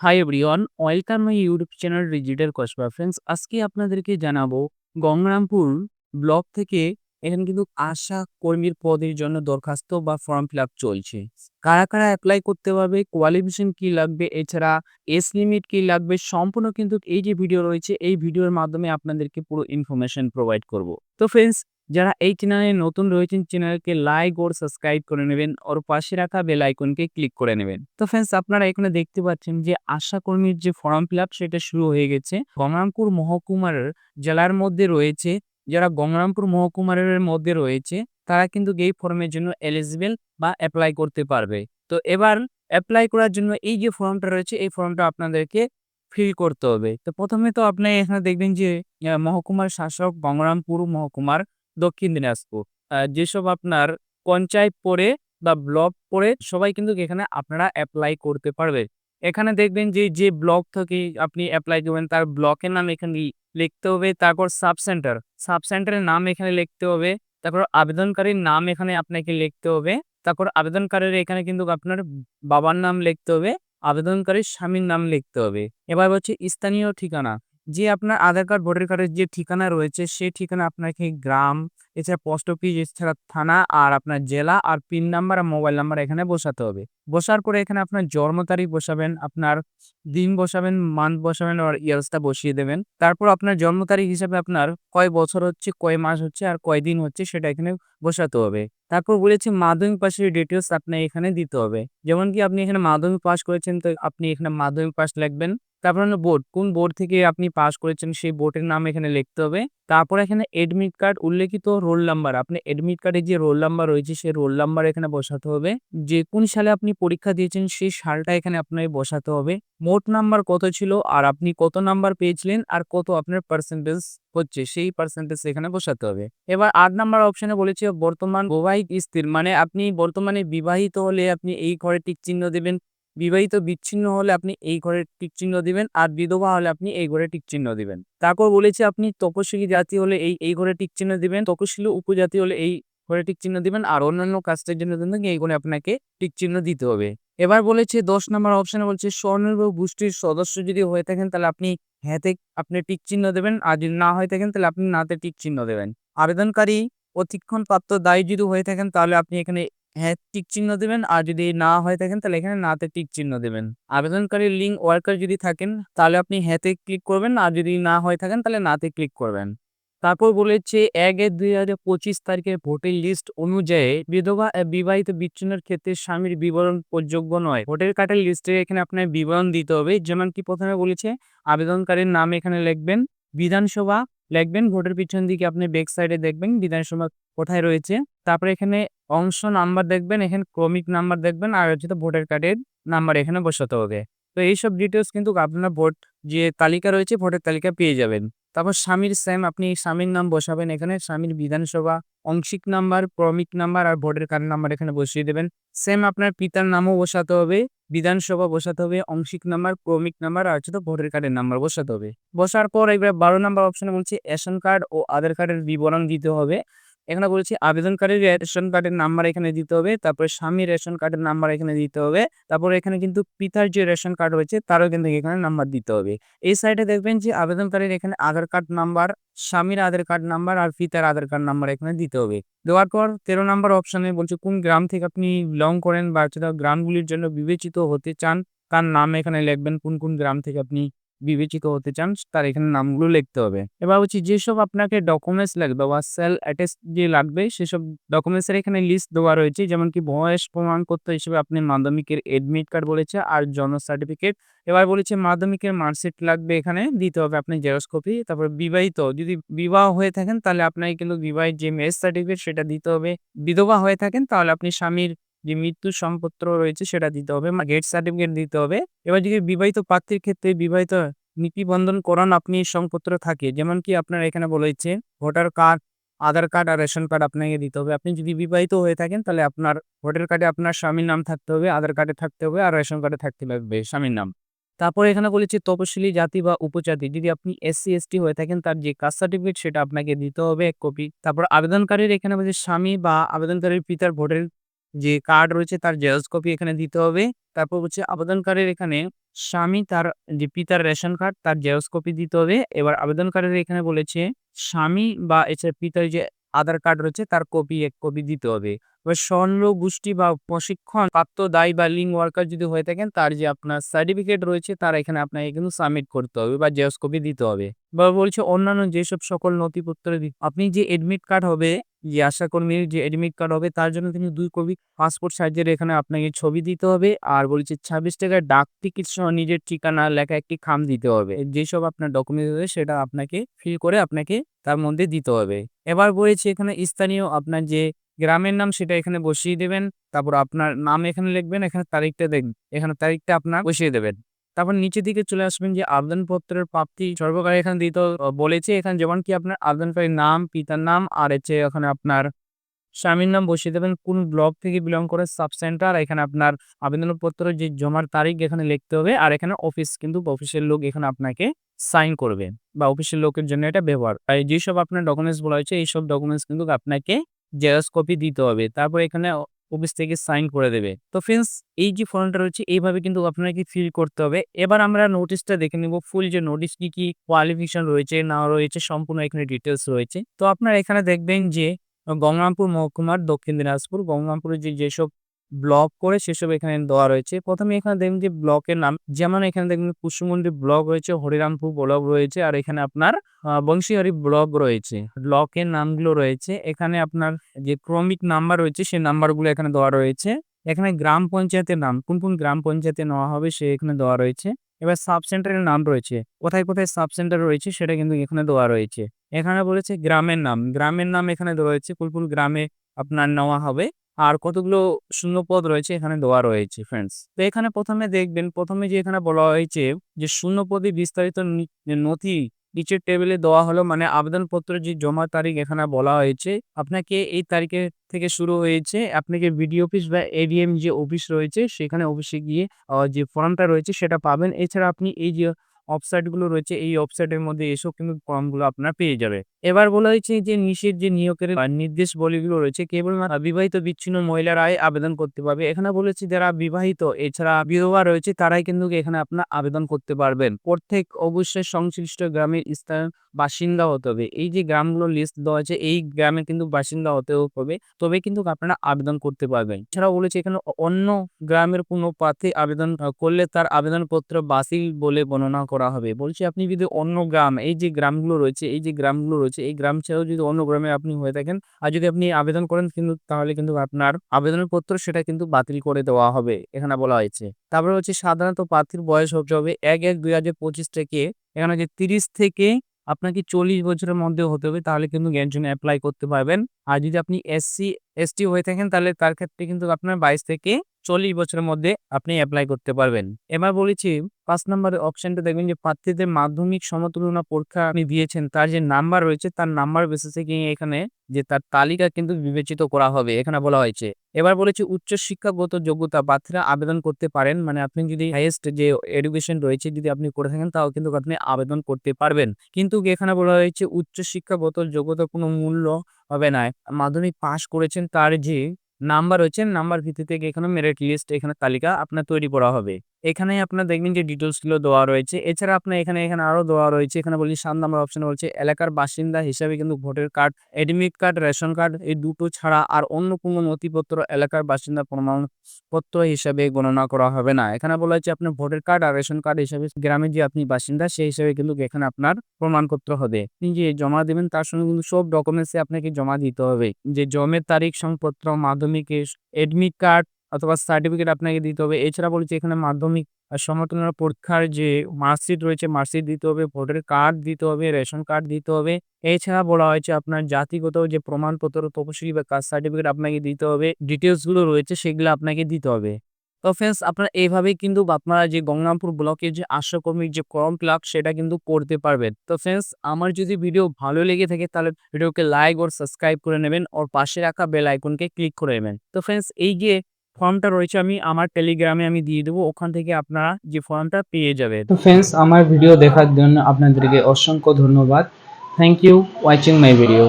Hi everyone welcome my YouTube channel digital Kasba friends আজকে আপনাদেরকে জানাব গঙ্গারামপুর ব্লক থেকে এখানে কিন্তু আশা কর্মীর পদের জন্য দরখাস্ত বা ফর্ম ফিল আপ চলছে। কারা কারা অ্যাপ্লাই করতে পারবে কোয়ালিফিকেশন কি লাগবে, এছাড়া এজ লিমিট কি লাগবে, সম্পূর্ণ কিন্তু এই যে ভিডিও রয়েছে, এই ভিডিওর মাধ্যমে আপনাদেরকে পুরো ইনফরমেশন প্রোভাইড করব। তো ফ্রেন্ডস যারা এই চ্যানেলে নতুন রয়েছেন, চ্যানেলকে লাইক ওর সাবস্ক্রাইব করে নেবেন ওর পাশে রাখা বেল আইকনকে ক্লিক করে নেবেন। তো ফ্রেন্ডস আপনারা এখানে দেখতে পাচ্ছেন যে আশা কর্মীর যে ফর্ম ফিল সেটা শুরু হয়ে গেছে। গঙ্গারামপুর মহকুমার জেলার মধ্যে রয়েছে, যারা গঙ্গারামপুর মহকুমারের মধ্যে রয়েছে, তারা কিন্তু এই ফর্মের জন্য এলিজিবল বা অ্যাপ্লাই করতে পারবে। তো এবার অ্যাপ্লাই করার জন্য এই যে ফর্মটা রয়েছে, এই ফর্মটা আপনাদেরকে ফিল করতে হবে। তো প্রথমে তো আপনি এখানে দেখবেন যে মহকুমার শাসক গঙ্গারামপুর মহকুমার দক্ষিণ দিনাজপুর। যেসব আপনার পঞ্চায়েত পড়ে বা ব্লক পড়ে, সবাই কিন্তু এখানে আপনারা অ্যাপ্লাই করতে পারবে। এখানে দেখবেন যে যে ব্লক থেকে আপনি অ্যাপ্লাই করবেন, তার ব্লকের নাম এখানে লিখতে হবে, তারপর সাব সেন্টার সাব সেন্টারের নাম এখানে লিখতে হবে, তারপর আবেদনকারীর নাম এখানে আপনাকে লিখতে হবে, তারপর আবেদনকারীর এখানে কিন্তু আপনার বাবার নাম লিখতে হবে, আবেদনকারীর স্বামীর নাম লিখতে হবে। এবার হচ্ছে স্থানীয় ঠিকানা। যে আপনার আধার কার্ড, ভোটার কার্ডের যে ঠিকানা রয়েছে সেই ঠিকানা আপনাকে গ্রাম, এছাড়া পোস্ট অফিস, এছাড়া থানা আর আপনার জেলা আর পিন নাম্বার আর মোবাইল নাম্বার এখানে বসাতে হবে। বসার পরে এখানে আপনার জন্ম তারিখ বসাবেন, আপনার দিন বসাবেন মান্থ বসাবেন আর ইয়ার্সটা বসিয়ে দেবেন। তারপর আপনার জন্ম তারিখ হিসাবে আপনার কয় বছর হচ্ছে, কয় মাস হচ্ছে আর কয় দিন হচ্ছে সেটা এখানে বসাতে হবে। তারপর বলেছি মাধ্যমিক পাশের ডিটেলস আপনি এখানে দিতে হবে। যেমন কি আপনি এখানে মাধ্যমিক পাস করেছেন, তো আপনি এখানে মাধ্যমিক পাস লিখবেন। তারপর হলো বোর্ড। কোন বোর্ড থেকে আপনি পাস করেছেন সেই বোর্ডের নাম এখানে লিখতে হবে। তারপর এখানে এডমিট কার্ড উল্লেখিত রোল নাম্বার আপনি এডমিট কার্ডে যে রোল নাম্বার রয়েছে সেই রোল নাম্বার এখানে বসাতে হবে। যে কোন সালে আপনি পরীক্ষা দিয়েছেন সেই সালটা এখানে আপনাকে বসাতে হবে। মোট নাম্বার কত ছিল? আর আপনি কত নাম্বার পেয়েছিলেন? আর কত আপনার পার্সেন্টেজ হচ্ছে? সেই পার্সেন্টেজ এখানে বসাতে হবে। এবার আট নাম্বার অপশনে বলেছে বর্তমান বৈবাহিক স্থির মানে আপনি বর্তমানে বিবাহিত হলে আপনি এই ঘরে টিক চিহ্ন দেবেন। বিবাহিত বিচ্ছিন্ন হলে আপনি এই ঘরে টিক চিহ্ন দিবেন আর বিধবা হলে আপনি এই ঘরে টিক চিহ্ন দিবেন। তারপর বলেছে আপনি তপশিলি জাতি হলে এই এই ঘরে টিক চিহ্ন দিবেন তপশিলি উপজাতি হলে এই ঘরে টিক চিহ্ন দিবেন আর অন্যান্য কাজটার জন্য কিন্তু এই ঘরে আপনাকে টিক চিহ্ন দিতে হবে। এবার বলেছে দশ নম্বর অপশনে বলছে স্বনির্ভর গোষ্ঠীর সদস্য যদি হয়ে থাকেন তাহলে আপনি হ্যাঁতে আপনি টিক চিহ্ন দেবেন আর যদি না হয়ে থাকেন তাহলে আপনি নাতে টিক চিহ্ন দেবেন। আবেদনকারী প্রতিক্ষণ প্রাপ্ত দায়ী যদি হয়ে থাকেন তাহলে আপনি এখানে হ্যাঁ টিক চিহ্ন দেবেন। আর যদি না হয়ে থাকেন, তাহলে এখানে নাতে টিক চিহ্ন দেবেন। আবেদনকারী লিঙ্ক ওয়ার্কার যদি থাকেন, তাহলে আপনি হ্যাঁতে ক্লিক করবেন। আর যদি না হয়ে থাকেন, তাহলে নাতে ক্লিক করবেন। তারপর বলেছে, এক এক দুই হাজার পঁচিশ তারিখের ভোটের লিস্ট অনুযায়ী বিধবা বিবাহিত বিচ্ছিন্নের ক্ষেত্রে স্বামীর বিবরণ প্রযোগ্য নয়। ভোটের কার্ডের লিস্টে এখানে আপনার বিবরণ দিতে হবে। যেমন কি প্রথমে বলেছে, আবেদনকারীর নাম এখানে লিখবেন, বিধানসভা লিখবেন, ভোটের পিছন দিকে আপনি ব্যাক সাইডে দেখবেন, বিধানসভা কোথায় রয়েছে। তারপরে এখানে অংশ নাম্বার দেখবেন, এখানে ক্রমিক নাম্বার দেখবেন, আর হচ্ছে ভোটার কার্ডের নাম্বার এখানে বসাতে হবে। তো এইসব ডিটেলস কিন্তু আপনার ভোট যে তালিকা রয়েছে, ভোটের তালিকা পেয়ে যাবেন। তারপর স্বামীর সেম আপনি স্বামীর নাম বসাবেন এখানে। স্বামীর বিধানসভা, অংশিক নাম্বার ক্রমিক নাম্বার আর ভোটের কার্ড নাম্বার এখানে বসিয়ে দেবেন। সেম আপনার পিতার নামও বসাতে হবে, বিধানসভা বসাতে হবে, অংশিক নাম্বার ক্রমিক নাম্বার আর হচ্ছে ভোটের কার্ডের নাম্বার বসাতে হবে। বসার পর এবার বারো নাম্বার অপশনে বলছি রেশন কার্ড ও আধার কার্ডের বিবরণ দিতে হবে। এখানে বলছি আবেদনকারীর রেশন কার্ডের নাম্বার এখানে দিতে হবে, তারপরে স্বামীর রেশন কার্ডের নাম্বার এখানে দিতে হবে, তারপরে এখানে কিন্তু পিতার যে রেশন কার্ড রয়েছে তারও কিন্তু এখানে নাম্বার দিতে হবে। এই সাইডে দেখবেন যে আবেদনকারীর এখানে আধার কার্ড নাম্বার, স্বামীর আধার কার্ড নাম্বার আর পিতার আধার কার্ড নাম্বার এখানে দিতে হবে। দেওয়ার পর তেরো নাম্বার অপশনে বলছে কোন গ্রাম থেকে আপনি বিলং করেন বা গ্রামগুলির জন্য বিবেচিত হতে চান তার নাম এখানে লিখবেন, কোন কোন গ্রাম থেকে আপনি বিবেচিত হতে চান, তার এখানে নামগুলো লিখতে হবে। এবার হচ্ছে যেসব আপনাকে ডকুমেন্টস লাগবে বা সেল অ্যাটেস্ট যে লাগবে, সেসব ডকুমেন্টসের এখানে লিস্ট দেওয়া রয়েছে। যেমন কি বয়স প্রমাণপত্র হিসেবে আপনি মাধ্যমিকের এডমিট কার্ড বলেছে আর জন্ম সার্টিফিকেট এবার বলেছে, মাধ্যমিকের মার্কশিট লাগবে এখানে, দিতে হবে আপনি জেরক্স কপি তারপর বিবাহিত। যদি বিবাহ হয়ে থাকেন, তাহলে আপনাকে কিন্তু বিবাহের যে মেস সার্টিফিকেট সেটা দিতে হবে। বিধবা হয়ে থাকেন, তাহলে আপনি স্বামীর যে মৃত্যু সম্পত্র রয়েছে সেটা দিতে হবে গেট সার্টিফিকেট দিতে হবে। এবার যদি বিবাহিত প্রার্থীর ক্ষেত্রে বিবাহিত নিবন্ধন করান আপনি সংপত্র থাকে, যেমন কি আপনার এখানে বলেছে ভোটার কার্ড আধার কার্ড আর রেশন কার্ড আপনাকে দিতে হবে। আপনি যদি বিবাহিত হয়ে থাকেন তাহলে আপনার ভোটার কার্ডে আপনার স্বামীর নাম থাকতে হবে আধার কার্ডে থাকতে হবে আর রেশন কার্ডে থাকতে লাগবে স্বামীর নাম। তারপরে এখানে বলেছে তপশিলি জাতি বা উপজাতি, যদি আপনি এসসি এসটি হয়ে থাকেন তার যে কাস্ট সার্টিফিকেট সেটা আপনাকে দিতে হবে এক কপি তারপর আবেদনকারীর এখানে বলছে স্বামী বা আবেদনকারীর পিতার ভোটের যে কার্ড রয়েছে তার জেরক্স কপি এখানে দিতে হবে তারপর হচ্ছে আবেদনকারীর এখানে স্বামী তার যে পিতার রেশন কার্ড তার জেরক্স কপি দিতে হবে। এবার আবেদনকারীর এখানে বলেছে, স্বামী বা এছাড়া পিতার যে আধার কার্ড রয়েছে তার কপি এক কপি দিতে হবে। স্বর্ণ গোষ্ঠী বা প্রশিক্ষণ প্রাপ্ত দায়ী বা লিঙ্ক ওয়ার্কার যদি হয়ে থাকেন তার যে আপনার সার্টিফিকেট রয়েছে তার এখানে আপনাকে কিন্তু সাবমিট করতে হবে বা জেরক্স কপি দিতে হবে। বা বলছে অন্যান্য যেসব সকল নথিপত্র আপনি যে এডমিট কার্ড হবে, যে আশাকর্মীর যে এডমিট কার্ড হবে তার জন্য কিন্তু দুই কপি পাসপোর্ট সাইজের এখানে আপনাকে ছবি দিতে হবে। আর বলেছে ৳২৬ ডাক টিকিট সহ নিজের ঠিকানা লেখা একটি খাম দিতে হবে। যেসব আপনার ডকুমেন্টস হবে সেটা আপনাকে ফিল করে আপনাকে তার মধ্যে দিতে হবে। এবার বলেছে এখানে স্থানীয় আপনার যে গ্রামের নাম সেটা এখানে বসিয়ে দেবেন। তারপর আপনার নাম এখানে লিখবেন, এখানে তারিখটা দেখবেন। এখানে তারিখটা আপনার বসিয়ে দেবেন। তারপর নিচে দিকে চলে আসবেন যে আবেদনপত্রের প্রাপ্তি সর্বকারী এখানে দিতে বলেছে এখানে যেমন কি আপনার আবেদনকারীর নাম, পিতার নাম আর হচ্ছে এখানে আপনার স্বামীর নাম বসিয়ে দেবেন। কোন ব্লক থেকে বিলং করে সাব সেন্টার এখানে আপনার আবেদনপত্রের যে জমার তারিখ এখানে লিখতে হবে। আর এখানে অফিস কিন্তু অফিসের লোক এখানে আপনাকে সাইন করবে বা অফিসের লোকের জন্য এটা ব্যবহার। যেসব আপনার ডকুমেন্টস বলা হয়েছে এইসব ডকুমেন্টস কিন্তু আপনাকে জেরক্স কপি দিতে হবে। তারপর এখানে অফিস থেকে সাইন করে দেবে। তো ফ্রেন্ডস এই যে ফর্মটা রয়েছে এইভাবে কিন্তু আপনাকে ফিল করতে হবে। এবার আমরা নোটিশটা দেখে নেব ফুল যে নোটিশ কি, কি কোয়ালিফিকেশন রয়েছে না রয়েছে সম্পূর্ণ এখানে ডিটেলস রয়েছে। তো আপনারা এখানে দেখবেন যে গঙ্গামপুর মহকুমার দক্ষিণ দিনাজপুর গঙ্গামপুরের যে যেসব ব্লক করে সেসব এখানে দেওয়া রয়েছে। প্রথমে এখানে দেখবেন যে ব্লকের নাম যেমন এখানে দেখবেন কুসুমুন্ডি ব্লক রয়েছে, হরিরামপুর ব্লক রয়েছে আর এখানে আপনার বংশীহারি ব্লক রয়েছে। ব্লকের নামগুলো রয়েছে। এখানে আপনার যে ক্রমিক নাম্বার রয়েছে সেই নাম্বারগুলো এখানে দেওয়া রয়েছে। এখানে গ্রাম পঞ্চায়েতের নাম কোন, কোন গ্রাম পঞ্চায়েতে নেওয়া হবে সে এখানে দেওয়া রয়েছে। এবার সাব সেন্টারের নাম রয়েছে। কোথায়, কোথায় সাব সেন্টার রয়েছে সেটা কিন্তু এখানে দেওয়া রয়েছে। এখানে বলেছে গ্রামের নাম, গ্রামের নাম এখানে রয়েছে কোন, কোন গ্রামে আপনার নেওয়া হবে। আর কতগুলো শূন্যপদ রয়েছে এখানে দেওয়া রয়েছে ফ্রেন্ডস। তো এখানে প্রথমে দেখবেন, প্রথমে যে এখানে বলা হয়েছে যে শূন্যপদে বিস্তারিত নি নথি নিচের টেবিলে দেওয়া হলো মানে আবেদনপত্রের যে জমা তারিখ এখানে বলা হয়েছে। আপনাকে এই তারিখে থেকে শুরু হয়েছে, আপনাকে বিডিও অফিস বা এডিএম যে অফিস রয়েছে, সেখানে অফিসে গিয়ে যে ফর্মটা রয়েছে সেটা পাবেন। এছাড়া আপনি এই যে ওয়েবসাইটগুলো রয়েছে, এই ওয়েবসাইটের মধ্যে এসব কিন্তু ফর্মগুলো আপনার পেয়ে যাবে। এবার বলা হয়েছে যে নিচের যে নিয়োগের আ নির্দেশাবলীগুলো রয়েছে কেবলমাত্র বিবাহিত বিচ্ছিন্ন মহিলারাই আবেদন করতে পারবে। এখানে বলেছে যারা বিবাহিত, এছাড়া বিধবা রয়েছে, তারাই কিন্তু এখানে আপনার আবেদন করতে পারবেন। প্রত্যেক অবশ্যই সংশ্লিষ্ট গ্রামের স্থান বাসিন্দা হতে হবে। এই যে গ্রামগুলোর লিস্ট দেওয়া আছে, এই গ্রামের কিন্তু বাসিন্দা হতে হবে। তবে কিন্তু আপনারা আবেদন করতে পারবেন। এছাড়াও বলেছে এখানে অন্য গ্রামের কোনো প্রার্থী আবেদন করলে তার আবেদনপত্র বাতিল বলে গণনা করা হবে। বলছি আপনি যদি অন্য গ্রাম এই যে গ্রামগুলো রয়েছে এই যে গ্রামগুলো রয়েছে এই গ্রাম ছাড়াও যদি অন্য গ্রামে আপনি হয়ে থাকেন আর যদি আপনি আবেদন করেন কিন্তু তাহলে কিন্তু আপনার আবেদনের পত্র সেটা কিন্তু বাতিল করে দেওয়া হবে। এখানে বলা হয়েছে। তারপরে হচ্ছে সাধারণত প্রার্থীর বয়স হতে হবে ১-১-২০২৫ থেকে এখানে যে ৩০ থেকে আপনাকে ৪০ বছরের মধ্যে হতে হবে তাহলে কিন্তু এর জন্য এপ্লাই করতে পারবেন। আর যদি আপনি এসসি, এসটি হয়ে থাকেন তাহলে তার ক্ষেত্রে কিন্তু আপনার ২২ থেকে ৪০ বছরের মধ্যে আপনি অ্যাপ্লাই করতে পারবেন। এবার বলেছি, পাঁচ নম্বরের অপশনটা দেখবেন যে, প্রার্থীদের মাধ্যমিক সমতুলনা পরীক্ষা আপনি দিয়েছেন, তার যে নাম্বার রয়েছে, তার নাম্বার বেসিসে গিয়ে এখানে যে, তার তালিকা কিন্তু বিবেচিত করা হবে, এখানে বলা হয়েছে। এবার বলেছি উচ্চ শিক্ষাগত যোগ্যতা প্রার্থীরা আবেদন করতে পারেন। মানে আপনি যদি হাইয়েস্ট যে এডুকেশন রয়েছে, যদি আপনি করে থাকেন, তাও কিন্তু আপনি আবেদন করতে পারবেন। কিন্তু এখানে বলা হয়েছে উচ্চ শিক্ষাগত যোগ্যতার কোনো মূল্য হবে না। মাধ্যমিক পাশ করেছেন, তার যে নাম্বার হচ্ছে নাম্বার ভিত্তিতে এখানে মেরিট লিস্ট এখানে তালিকা আপনার তৈরি করা হবে। এখানে আপনার দেখবেন যে ডিটেলসগুলো দেওয়া রয়েছে। এছাড়া আপনার এখানে, এখানে আরও দেওয়া রয়েছে। এখানে বলছি ৭ নম্বর অপশনে বলছে এলাকার বাসিন্দা হিসাবে কিন্তু voter card, admit card, ration card এই দুটো ছাড়া আর অন্য কোনো নথিপত্র এলাকার বাসিন্দা প্রমাণপত্র হিসাবে গণনা করা হবে না। এখানে বলা হয়েছে আপনার ভোটার কার্ড আর রেশন কার্ড হিসাবে গ্রামে যে আপনি বাসিন্দা সেই হিসাবে কিন্তু এখানে আপনার প্রমাণপত্র হবে। আপনি যে জমা দিবেন তার সঙ্গে কিন্তু সব ডকুমেন্টসই আপনাকে জমা দিতে হবে। যে জমের তারিখ, সংপত্র মাধ্যমিকের এডমিট কার্ড অথবা সার্টিফিকেট আপনাকে দিতে হবে। এছাড়া বলছি, এখানে মাধ্যমিক সমর্থনের পরীক্ষার যে মার্কশিট রয়েছে মার্কশিট দিতে হবে, ভোটার কার্ড দিতে হবে, রেশন কার্ড দিতে হবে। এছাড়া বলা হয়েছে, আপনার জাতিগত যে প্রমাণপত্র, তপশিলি বা কাস্ট সার্টিফিকেট আপনাকে দিতে হবে ডিটেলসগুলো রয়েছে, সেগুলো আপনাকে দিতে হবে। তো ফ্রেন্ডস আপনারা এইভাবেই কিন্তু আপনারা যে গঙ্গামপুর ব্লকের যে আশাকর্মীর যে ফর্ম ফিল সেটা কিন্তু করতে পারবেন। তো ফ্রেন্ডস আমার যদি ভিডিও ভালো লেগে থাকে, তাহলে ভিডিওকে লাইক ওর সাবস্ক্রাইব করে নেবেন, ওর পাশে রাখা বেল আইকনকে ক্লিক করে নেবেন। তো ফ্রেন্ডস এই গিয়ে ফর্মটা রয়েছে, আমি আমার টেলিগ্রামে আমি দিয়ে দেবো। ওখান থেকে আপনারা যে ফর্মটা পেয়ে যাবে তো ফ্রেন্ডস আমার ভিডিও দেখার জন্য আপনাদেরকে অসংখ্য ধন্যবাদ। Thank you watching my video.